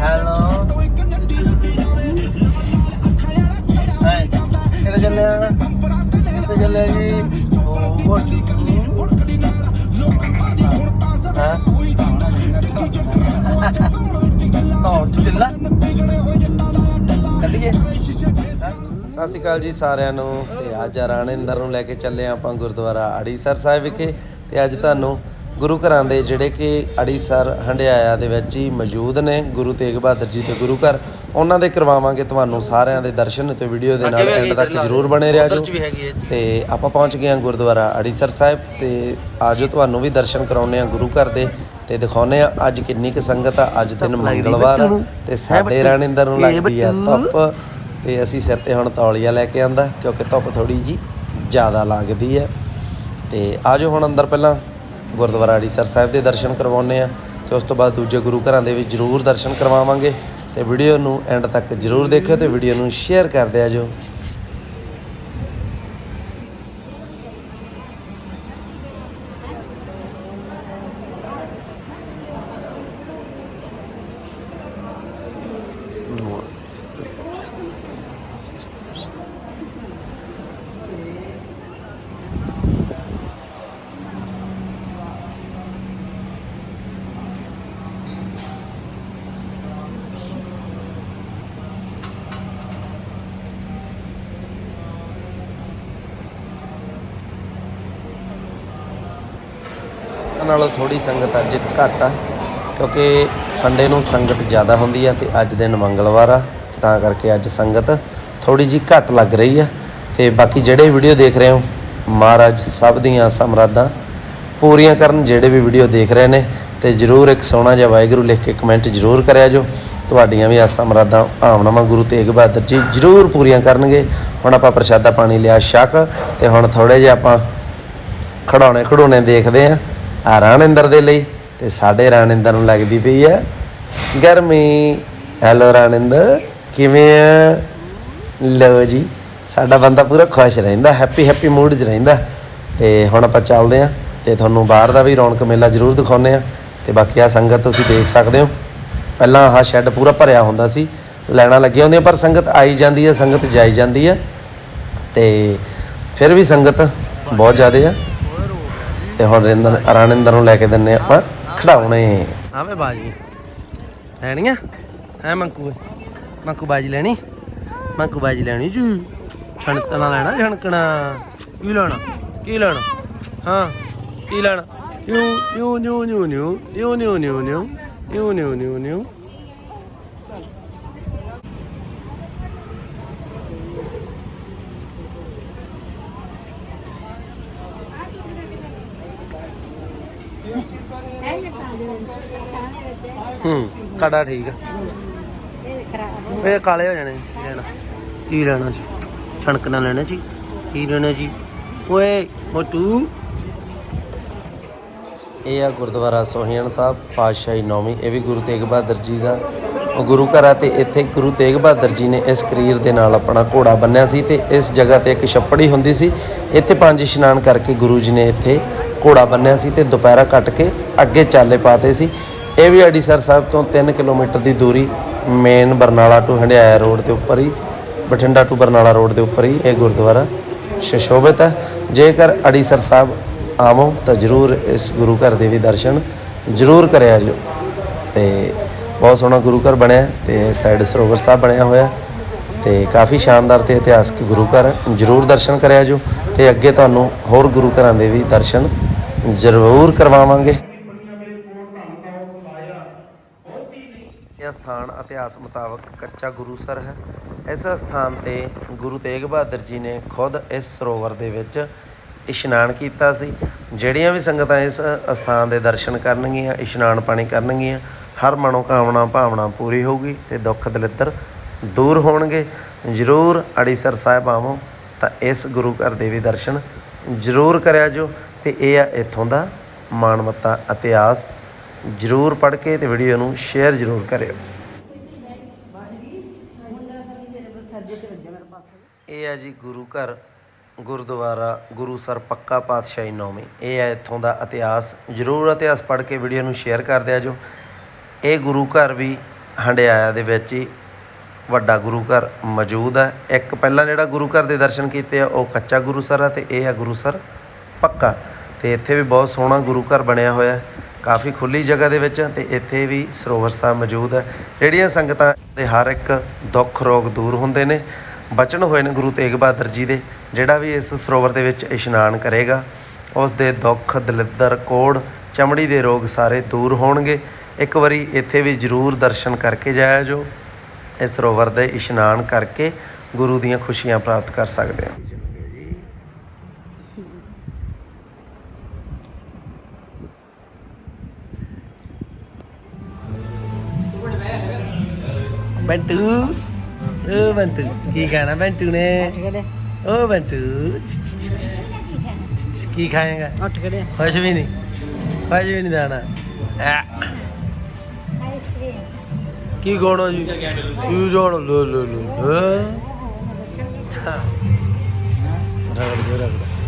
Hello ਕਿੱਥੇ ਚੱਲੇ ਕਿੱਥੇ ਚੱਲੇ ਜੀ ਹੋਰ ਹਾਂ ਤਾਂ ਚੱਲਾ ਸਤਿ ਸ਼੍ਰੀ ਅਕਾਲ ਜੀ ਸਾਰਿਆਂ ਨੂੰ ਤੇ ਅੱਜ ਰਾਣਿੰਦਰ ਨੂੰ ਲੈ ਕੇ ਚੱਲੇ ਹਾਂ ਆਪਾਂ ਗੁਰਦੁਆਰਾ ਅੜੀਸਰ ਸਾਹਿਬ ਵਿਖੇ ਤੇ ਅੱਜ ਤੁਹਾਨੂੰ ਗੁਰੂ ਘਰਾਂ ਦੇ ਜਿਹੜੇ ਕਿ ਅੜੀਸਰ ਹੰਡਿਆਇਆ ਦੇ ਵਿੱਚ ਹੀ ਮੌਜੂਦ ਨੇ ਗੁਰੂ ਤੇਗ ਬਹਾਦਰ ਜੀ ਦੇ ਗੁਰੂ ਘਰ ਉਹਨਾਂ ਦੇ ਕਰਵਾਵਾਂਗੇ ਤੁਹਾਨੂੰ ਸਾਰਿਆਂ ਦੇ ਦਰਸ਼ਨ ਤੇ ਵੀਡੀਓ ਦੇ ਨਾਲ ਐਂਡ ਤੱਕ ਜਰੂਰ ਬਣੇ ਰਿਹਾ ਜੋ। ਤੇ ਆਪਾਂ ਪਹੁੰਚ ਗਏ ਹਾਂ ਗੁਰਦੁਆਰਾ ਅੜੀਸਰ ਸਾਹਿਬ ਤੇ ਆਜੋ ਤੁਹਾਨੂੰ ਵੀ ਦਰਸ਼ਨ ਕਰਾਉਣੇ ਆ ਗੁਰੂ ਘਰ ਦੇ ਤੇ ਦਿਖਾਉਨੇ ਆ ਅੱਜ ਕਿੰਨੀ ਕੁ ਸੰਗਤ ਆ ਅੱਜ ਦਿਨ ਮੰਗਲਵਾਰ ਤੇ ਸਾਡੇ ਰਾਣਿੰਦਰ ਨੂੰ ਲੱਗਦੀ ਆ ਧੁੱਪ। ਤੇ ਅਸੀਂ ਸਿਰ ਤੇ ਹੁਣ ਤੌਲੀਆ ਲੈ ਕੇ ਆਂਦਾ, ਕਿਉਂਕਿ ਧੁੱਪ ਥੋੜੀ ਜੀ ਜ਼ਿਆਦਾ ਲੱਗਦੀ ਹੈ। ਤੇ ਆਜੋ ਹੁਣ ਅੰਦਰ ਪਹਿਲਾਂ ਗੁਰਦੁਆਰਾ ਅੜੀਸਰ ਸਾਹਿਬ ਦੇ ਦਰਸ਼ਨ ਕਰਵਾਉਨੇ ਆ ਤੇ ਉਸ ਤੋਂ ਬਾਅਦ ਦੂਜੇ ਗੁਰੂ ਘਰਾਂ ਦੇ ਵੀ ਜਰੂਰ ਦਰਸ਼ਨ ਕਰਵਾਵਾਂਗੇ। ਤੇ ਵੀਡੀਓ ਨੂੰ ਐਂਡ ਤੱਕ ਜਰੂਰ ਦੇਖਿਓ ਤੇ ਵੀਡੀਓ ਨੂੰ ਸ਼ੇਅਰ ਕਰ ਦਿਆ ਨਾਲੋਂ ਥੋੜੀ ਸੰਗਤ ਅੱਜ ਘੱਟ ਆ, ਕਿਉਂਕਿ ਸੰਡੇ ਨੂੰ ਸੰਗਤ ਜ਼ਿਆਦਾ ਹੁੰਦੀ ਆ ਤੇ ਅੱਜ ਦਿਨ ਮੰਗਲਵਾਰ ਆ, ਤਾਂ ਕਰਕੇ ਅੱਜ ਸੰਗਤ ਥੋੜੀ ਜੀ ਘੱਟ ਲੱਗ ਰਹੀ ਆ ਤੇ ਬਾਕੀ ਜਿਹੜੇ ਵੀਡੀਓ ਦੇਖ ਰਹੇ ਹੋ, ਮਹਾਰਾਜ ਸਭ ਦੀਆਂ ਸਮਰਾਦਾਂ ਪੂਰੀਆਂ ਕਰਨ ਜਿਹੜੇ ਵੀ ਵੀਡੀਓ ਦੇਖ ਰਹੇ ਨੇ ਤੇ ਜਰੂਰ ਇੱਕ ਸੋਹਣਾ ਜਿਹਾ ਵਾਹਿਗੁਰੂ ਲਿਖ ਕੇ ਕਮੈਂਟ ਜਰੂਰ ਕਰਿਆ ਜੋ। ਤੁਹਾਡੀਆਂ ਵੀ ਆਸਾਂ ਮਰਾਦਾਂ ਭਾਵਨਾਵਾਂ ਗੁਰੂ ਤੇਗ ਬਹਾਦਰ ਜੀ ਜਰੂਰ ਪੂਰੀਆਂ ਕਰਨਗੇ। ਹੁਣ ਆਪਾਂ ਪ੍ਰਸ਼ਾਦਾ ਪਾਣੀ ਲਿਆ, ਸ਼ੱਕ ਤੇ ਹੁਣ ਥੋੜੇ ਜਿਹਾ ਆਪਾਂ ਖੜਾਉਣੇ ਖੜੂਣੇ ਦੇਖਦੇ ਆ ਆ ਰਾਣਿੰਦਰ ਦੇ ਲਈ ਤੇ ਸਾਡੇ ਰਾਣਿੰਦਰ ਨੂੰ ਲੱਗਦੀ ਪਈ ਆ ਗਰਮੀ। ਹੈਲੋ ਰਾਣਿੰਦਰ, ਕਿਵੇਂ ਆ? ਲਓ ਜੀ, ਸਾਡਾ ਬੰਦਾ ਪੂਰਾ ਖੁਸ਼ ਰਹਿੰਦਾ ਹੈਪੀ ਹੈਪੀ ਮੂਡ 'ਚ ਰਹਿੰਦਾ। ਤੇ ਹੁਣ ਆਪਾਂ ਚੱਲਦੇ ਆ, ਤੇ ਤੁਹਾਨੂੰ ਬਾਹਰ ਦਾ ਵੀ ਰੌਣਕ ਮੇਲਾ ਜ਼ਰੂਰ ਦਿਖਾਉਨੇ ਆ। ਤੇ ਬਾਕੀ ਆ ਸੰਗਤ ਤੁਸੀਂ ਦੇਖ ਸਕਦੇ ਹੋ ਪਹਿਲਾਂ ਆਹ ਸ਼ੈੱਡ ਪੂਰਾ ਭਰਿਆ ਹੁੰਦਾ ਸੀ ਲੈਣਾ ਲੱਗੀਆਂ ਹੁੰਦੀਆਂ, ਪਰ ਸੰਗਤ ਆਈ ਜਾਂਦੀ ਹੈ ਸੰਗਤ ਜਾਈ ਜਾਂਦੀ ਹੈ ਤੇ ਫਿਰ ਵੀ ਸੰਗਤ ਬਹੁਤ ਜ਼ਿਆਦੇ ਆ। ਤੇ ਹੁਣ ਰਿੰਦਰ, ਰਾਣਿੰਦਰ ਨੂੰ ਲੈ ਕੇ ਦਿੰਨੇ ਆਪਾਂ ਖੜਾਉਣੇ ਆਵੇ ਬਾਜੀ। ਲੈਣੀਆਂ ਹੈ ਮੰਕੂ ਮੰਕੂ ਬਾਜੀ ਲੈਣੀ? ਮੈਂ ਕਬਾਜੀ ਲੈਣੀ ਜੀ ਛਣਕਣਾ ਲੈਣਾ ਛਣਕਣਾ ਕੀ ਲੈਣਾ ਕੀ ਲੈਣਾ ਹਾਂ ਕੀ ਲੈਣਾ ਯੂ ਯੂ ਨਿਊ ਨਿਊ ਨਿਊ ਯੂ ਨਿਊ ਨਿਊ ਨਿਊ ਯੂ ਨਿਊ ਨਿਊ ਨਿਊ ਹੂੰ ਕੜਾ ਠੀਕ ਆ ਇਹ ਕਾਲੇ ਹੋ ਜਾਣੇ ਲੈਣਾ ਕੀ ਲੈਣਾ ਜੀ? ਛਣਕਣਾ ਲੈਣਾ ਜੀ। ਕੀ ਲੈਣਾ ਜੀ? ਓਏ ਮੋਟੂ ਇਹ ਆ ਗੁਰਦੁਆਰਾ ਸੋਹੀਣ ਸਾਹਿਬ, ਪਾਤਸ਼ਾਹੀ ਨੌਵੀਂ, ਇਹ ਵੀ ਗੁਰੂ ਤੇਗ ਬਹਾਦਰ ਜੀ ਦਾ। ਉਹ ਗੁਰੂ ਘਰ ਆ ਤੇ ਇੱਥੇ ਗੁਰੂ ਤੇਗ ਬਹਾਦਰ ਜੀ ਨੇ ਇਸ ਕਰੀਰ ਦੇ ਨਾਲ ਆਪਣਾ ਘੋੜਾ ਬੰਨਿਆ ਸੀ ਤੇ ਇਸ ਜਗ੍ਹਾ ਤੇ ਇੱਕ ਛੱਪੜੀ ਹੁੰਦੀ ਸੀ। ਇੱਥੇ ਪੰਜ ਇਸ਼ਨਾਨ ਕਰਕੇ ਗੁਰੂ ਜੀ ਨੇ ਇੱਥੇ ਘੋੜਾ ਬੰਨਿਆ ਸੀ ਤੇ ਦੁਪਹਿਰਾ ਕੱਟ ਕੇ ਅੱਗੇ ਚਾਲੇ ਪਾਤੇ ਸੀ। ਇਹ ਵੀ ਅੜੀਸਰ ਸਾਹਿਬ ਤੋਂ 3 ਕਿਲੋਮੀਟਰ ਦੀ ਦੂਰੀ main Barnala to Handiaya road ਦੇ ਉੱਪਰ ਹੀ ਬਠਿੰਡਾ ਟੂ ਬਰਨਾਲਾ ਰੋਡ ਦੇ ਉੱਪਰ ਹੀ ਇਹ ਗੁਰਦੁਆਰਾ ਸ਼ਸ਼ੋਭਿਤ ਹੈ। ਜੇਕਰ ਅੜੀਸਰ ਸਾਹਿਬ ਆਵੋ ਤਾਂ ਜਰੂਰ ਇਸ ਗੁਰੂ ਘਰ ਦੇ ਵੀ ਦਰਸ਼ਨ ਜਰੂਰ ਕਰਿਆ ਜੋ ਤੇ ਬਹੁਤ ਸੋਹਣਾ ਗੁਰੂ ਘਰ ਬਣਿਆ ਤੇ ਸਾਈਡ ਸਰੋਵਰ ਸਾਹਿਬ ਬਣਿਆ ਹੋਇਆ ਤੇ ਕਾਫੀ ਸ਼ਾਨਦਾਰ ਤੇ ਇਤਿਹਾਸਕ ਗੁਰੂ ਘਰ ਜਰੂਰ ਦਰਸ਼ਨ ਕਰਿਆ ਜੋ ਤੇ ਅੱਗੇ ਤੁਹਾਨੂੰ ਹੋਰ ਗੁਰੂ ਘਰਾਂ ਦੇ ਵੀ ਦਰਸ਼ਨ ਜਰੂਰ ਕਰਵਾਵਾਂਗੇ। ਇਹ ਸਥਾਨ ਇਤਿਹਾਸ ਮੁਤਾਬਕ ਕੱਚਾ ਗੁਰੂਸਰ ਹੈ। ਇਸ ਸਥਾਨ ਤੇ ਗੁਰੂ ਤੇਗ ਬਹਾਦਰ ਜੀ ਨੇ ਖੁਦ ਇਸ ਸਰੋਵਰ ਦੇ ਵਿੱਚ ਇਸ਼ਨਾਨ ਕੀਤਾ ਸੀ। ਜਿਹੜੀਆਂ ਵੀ ਸੰਗਤਾਂ ਇਸ ਸਥਾਨ ਦੇ ਦਰਸ਼ਨ ਕਰਨਗੀਆਂ, ਇਸ਼ਨਾਨ ਪਾਣੀ ਕਰਨਗੀਆਂ, ਹਰ ਮਨੋਕਾਮਨਾ, ਭਾਵਨਾ ਪੂਰੀ ਹੋਊਗੀ ਤੇ ਦੁੱਖ ਦਲਿੱਦਰ ਦੂਰ ਹੋਣਗੇ। ਜ਼ਰੂਰ ਅੜੀਸਰ ਸਾਹਿਬ ਆਵੋ ਤਾਂ ਇਸ ਗੁਰੂ ਘਰ ਦੇ ਵੀ ਦਰਸ਼ਨ ਜ਼ਰੂਰ ਕਰਿਆ ਜੋ। ਤੇ ਇਹ ਆ ਇੱਥੋਂ ਦਾ ਮਾਨਵਤਾ ਇਤਿਹਾਸ। ਜਰੂਰ ਪੜ੍ਹ ਕੇ ਤੇ ਵੀਡੀਓ ਨੂੰ ਸ਼ੇਅਰ ਜਰੂਰ ਕਰਿਓ। ਇਹ ਹੈ ਜੀ ਗੁਰੂ ਘਰ, ਗੁਰਦੁਆਰਾ, ਗੁਰੂ ਸਰ ਪੱਕਾ ਪਾਤਸ਼ਾਹੀ ਨੌਵੀਂ। ਇਹ ਹੈ ਇੱਥੋਂ ਦਾ ਇਤਿਹਾਸ। ਜਰੂਰ ਇਤਿਹਾਸ ਪੜ੍ਹ ਕੇ ਵੀਡੀਓ ਨੂੰ ਸ਼ੇਅਰ ਕਰ ਦਿਆ ਜੋ। ਇਹ ਗੁਰੂ ਘਰ ਵੀ ਹੰਡਿਆਇਆ ਦੇ ਵਿੱਚ ਹੀ ਵੱਡਾ ਗੁਰੂ ਘਰ ਮੌਜੂਦ ਹੈ ਇੱਕ ਪਹਿਲਾਂ ਜਿਹੜਾ ਗੁਰੂ ਘਰ ਦੇ ਦਰਸ਼ਨ ਕੀਤੇ ਆ, ਉਹ ਕੱਚਾ ਗੁਰੂਸਰ ਆ ਤੇ ਇਹ ਹੈ ਗੁਰੂ ਸਰ ਪੱਕਾ। ਤੇ ਇੱਥੇ ਵੀ ਬਹੁਤ ਸੋਹਣਾ ਗੁਰੂ ਘਰ ਬਣਿਆ ਹੋਇਆ। ਹੈ ਕਾਫੀ ਖੁੱਲੀ ਜਗ੍ਹਾ ਦੇ ਵਿੱਚ ਤੇ ਇੱਥੇ ਵੀ ਸਰੋਵਰ ਸਾਹਿਬ ਮੌਜੂਦ ਹੈ ਜਿਹੜੀਆਂ ਸੰਗਤਾਂ ਦੇ ਹਰ ਇੱਕ ਦੁੱਖ ਰੋਗ ਦੂਰ ਹੁੰਦੇ ਨੇ। ਬਚਨ ਹੋਏ ਨੇ ਗੁਰੂ ਤੇਗ ਬਹਾਦਰ ਜੀ ਦੇ, ਜਿਹੜਾ ਵੀ ਇਸ ਸਰੋਵਰ ਦੇ ਵਿੱਚ ਇਸ਼ਨਾਨ ਕਰੇਗਾ ਉਸ ਦੇ ਦੁੱਖ, ਦਲਿੱਦਰ, ਕੋੜ, ਚਮੜੀ ਦੇ ਰੋਗ ਸਾਰੇ ਦੂਰ ਹੋਣਗੇ। ਇੱਕ ਵਾਰੀ ਇੱਥੇ ਵੀ ਜ਼ਰੂਰ ਦਰਸ਼ਨ ਕਰਕੇ ਜਾਇਆ ਜੋ ਇਸ ਸਰੋਵਰ ਦੇ ਇਸ਼ਨਾਨ ਕਰਕੇ ਗੁਰੂ ਦੀਆਂ ਖੁਸ਼ੀਆਂ ਪ੍ਰਾਪਤ ਕਰ ਸਕਦੇ ਹਾਂ। ਬੰਟੂ ਓ ਬੰਟੂ ਕੀ ਖਾਣਾ ਬੰਟੂ ਨੇ? ਓ ਬੰਟੂ ਕੀ ਖਾਏਗਾ? ਉੱਠ ਖੜੇ ਕੁਛ ਵੀ ਨਹੀਂ ਕੁਛ ਵੀ ਨਹੀਂ ਦਾਣਾ। ਆਈਸਕ੍ਰੀਮ। ਕੀ ਖਾਣਾ ਜੀ? ਕੀ ਜਾਣ? ਲੋ ਲੋ ਲੋ। ਰਗੜ ਰਗੜ।